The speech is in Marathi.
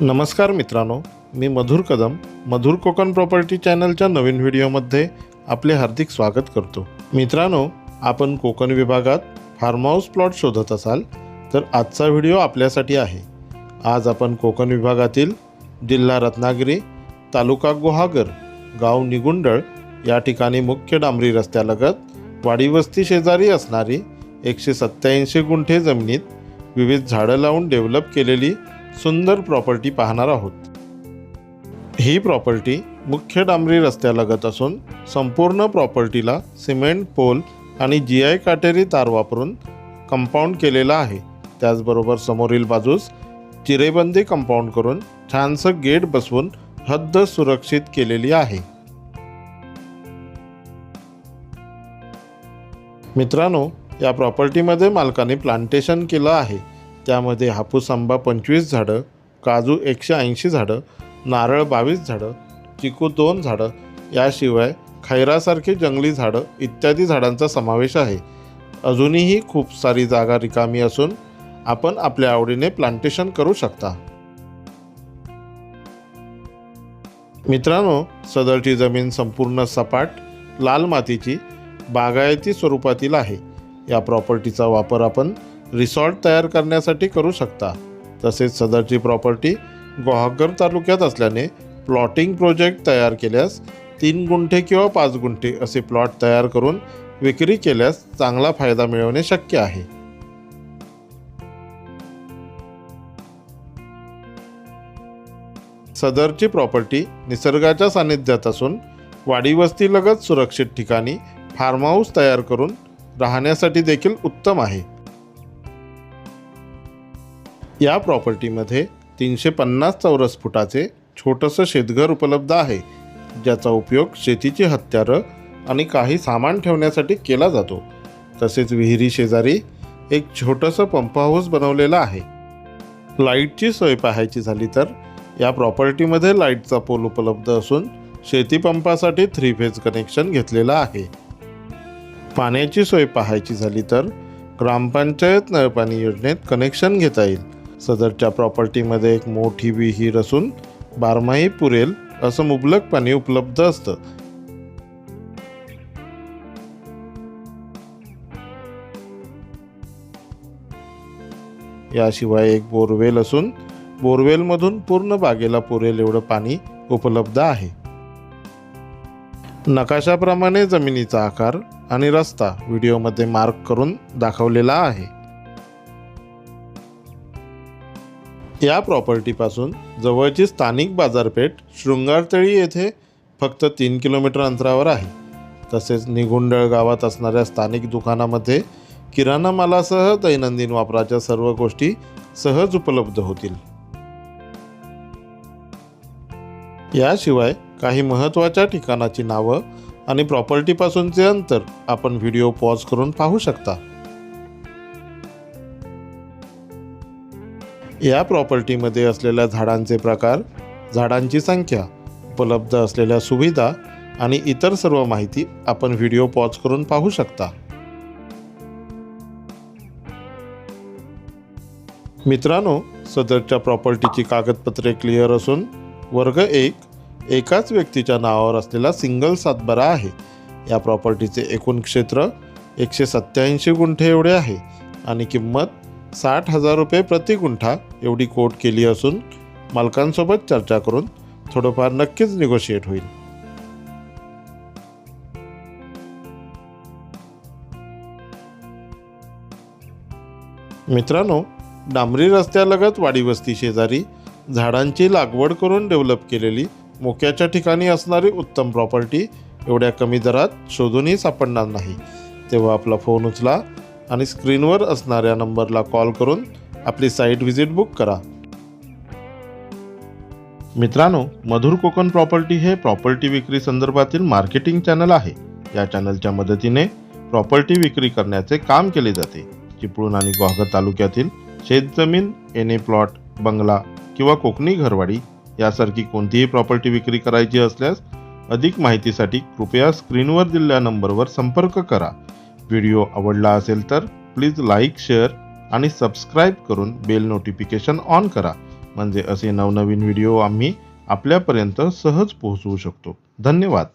नमस्कार मित्रांनो मी मधुर कदम मधुर कोकण प्रॉपर्टी चॅनलच्या नवीन व्हिडिओमध्ये आपले हार्दिक स्वागत करतो. मित्रांनो आपण कोकण विभागात फार्म हाऊस प्लॉट शोधत असाल तर आजचा व्हिडिओ आपल्यासाठी आहे. आज आपण कोकण विभागातील जिल्हा रत्नागिरी तालुका गुहागर गाव निगुंडळ या ठिकाणी मुख्य डांबरी रस्त्यालगत वाडीवस्ती शेजारी असणारी एकशे सत्त्याऐंशी गुंठे जमिनीत विविध झाडं लावून डेव्हलप केलेली सुंदर प्रॉपर्टी पाहणार आहोत. ही प्रॉपर्टी मुख्य डांबरी रस्त्यालगत असून संपूर्ण प्रॉपर्टीला सिमेंट पोल आणि जी आय काटेरी तार वापरून कंपाऊंड केलेला आहे. त्याचबरोबर समोरील बाजूस चिरेबंदी कंपाऊंड करून छानसं गेट बसवून हद्द सुरक्षित केलेली आहे. मित्रांनो या प्रॉपर्टीमध्ये मालकाने प्लांटेशन केलं आहे. त्यामध्ये हापूस आंबा पंचवीस झाडं काजू एकशे ऐंशी झाडं नारळ बावीस झाडं चिकू दोन झाडं याशिवाय खैरासारखी जंगली झाडं इत्यादी झाडांचा समावेश आहे. अजूनही खूप सारी जागा रिकामी असून आपण आपल्या आवडीने प्लांटेशन करू शकता. मित्रांनो सदरची जमीन संपूर्ण सपाट लाल मातीची बागायती स्वरूपातील आहे. या प्रॉपर्टीचा वापर आपण रिसॉर्ट तयार करण्यासाठी करू शकता. तसेच सदरची प्रॉपर्टी गुहागर तालुक्यात असल्याने प्लॉटिंग प्रोजेक्ट तयार केल्यास तीन गुंठे किंवा पाच गुंठे असे प्लॉट तयार करून विक्री केल्यास चांगला फायदा मिळवणे शक्य आहे. सदरची प्रॉपर्टी निसर्गाच्या सानिध्यात असून वाडीवस्तीलगत सुरक्षित ठिकाणी फार्म हाऊस तयार करून राहण्यासाठी देखील उत्तम आहे. या प्रॉपर्टीमध्ये तीनशे पन्नास चौरस फुटाचे छोटंसं शेतघर उपलब्ध आहे ज्याचा उपयोग शेतीची हत्यारं आणि काही सामान ठेवण्यासाठी केला जातो. तसेच विहिरी शेजारी एक छोटंसं पंप हाऊस बनवलेलं आहे. लाईटची सोय पाहायची झाली तर या प्रॉपर्टीमध्ये लाईटचा पोल उपलब्ध असून शेतीपंपासाठी थ्री फेज कनेक्शन घेतलेलं आहे. पाण्याची सोय पाहायची झाली तर ग्रामपंचायत नळपाणी योजनेत कनेक्शन घेता येईल. सदरच्या प्रॉपर्टीमध्ये एक मोठी विहीर असून बारमाही पुरेल असं मुबलक पाणी उपलब्ध असतं. याशिवाय एक बोरवेल असून बोरवेलमधून पूर्ण बागेला पुरेल एवढं पाणी उपलब्ध आहे. नकाशाप्रमाणे जमिनीचा आकार आणि रस्ता व्हिडिओमध्ये मार्क करून दाखवलेला आहे. या प्रॉपर्टीपासून जवळची स्थानिक बाजारपेठ शृंगारतळी येथे फक्त तीन किलोमीटर अंतरावर आहे. तसेच निगुंडळ गावात असणाऱ्या स्थानिक दुकानामध्ये किराणा मालासह दैनंदिन वापराच्या सर्व गोष्टी सहज उपलब्ध होतील. याशिवाय काही महत्त्वाच्या ठिकाणाची नावं आणि प्रॉपर्टीपासूनचे अंतर आपण व्हिडिओ पॉज करून पाहू शकता. या प्रॉपर्टीमध्ये असलेल्या झाडांचे प्रकार झाडांची संख्या उपलब्ध असलेल्या सुविधा आणि इतर सर्व माहिती आपण व्हिडिओ पॉज करून पाहू शकता. मित्रांनो सदरच्या प्रॉपर्टीची कागदपत्रे क्लिअर असून वर्ग एक एकाच व्यक्तीच्या नावावर असलेला सिंगल सातबारा आहे. या प्रॉपर्टीचे एकूण क्षेत्र एकशे सत्त्याऐंशी गुंठे एवढे आहे आणि किंमत साठ हजार रुपये प्रतिकुंठा एवढी कोट केली असून मालकांसोबत चर्चा करून थोडंफार नक्कीच निगोशिएट होईल. मित्रांनो डांबरी रस्त्यालगत वाडीवस्ती शेजारी झाडांची लागवड करून डेव्हलप केलेली मोक्याच्या ठिकाणी असणारी उत्तम प्रॉपर्टी एवढ्या कमी दरात शोधूनही सापडणार नाही. तेव्हा आपला फोन उचला आणि स्क्रीनवर असणाऱ्या नंबरला कॉल करून आपली साईट व्हिजिट बुक करा. मित्रांनो मधुर कोकण प्रॉपर्टी हे प्रॉपर्टी विक्री संदर्भातील मार्केटिंग चॅनल आहे. या चॅनलच्या मदतीने प्रॉपर्टी विक्री करण्याचे काम केले जाते. चिपळूण आणि गुहागर तालुक्यातील शेतजमीन एने प्लॉट बंगला किंवा कोकणी घरवाडी यासारखी कोणतीही प्रॉपर्टी विक्री करायची असल्यास अधिक माहितीसाठी कृपया स्क्रीनवर दिलेल्या नंबरवर संपर्क करा. व्हिडिओ आवडला असेल तर प्लीज लाईक शेअर आणि सबस्क्राईब करून बेल नोटिफिकेशन ऑन करा. म्हणजे असे नवनवीन व्हिडिओ आम्ही आपल्यापर्यंत सहज पोहोचवू शकतो. धन्यवाद.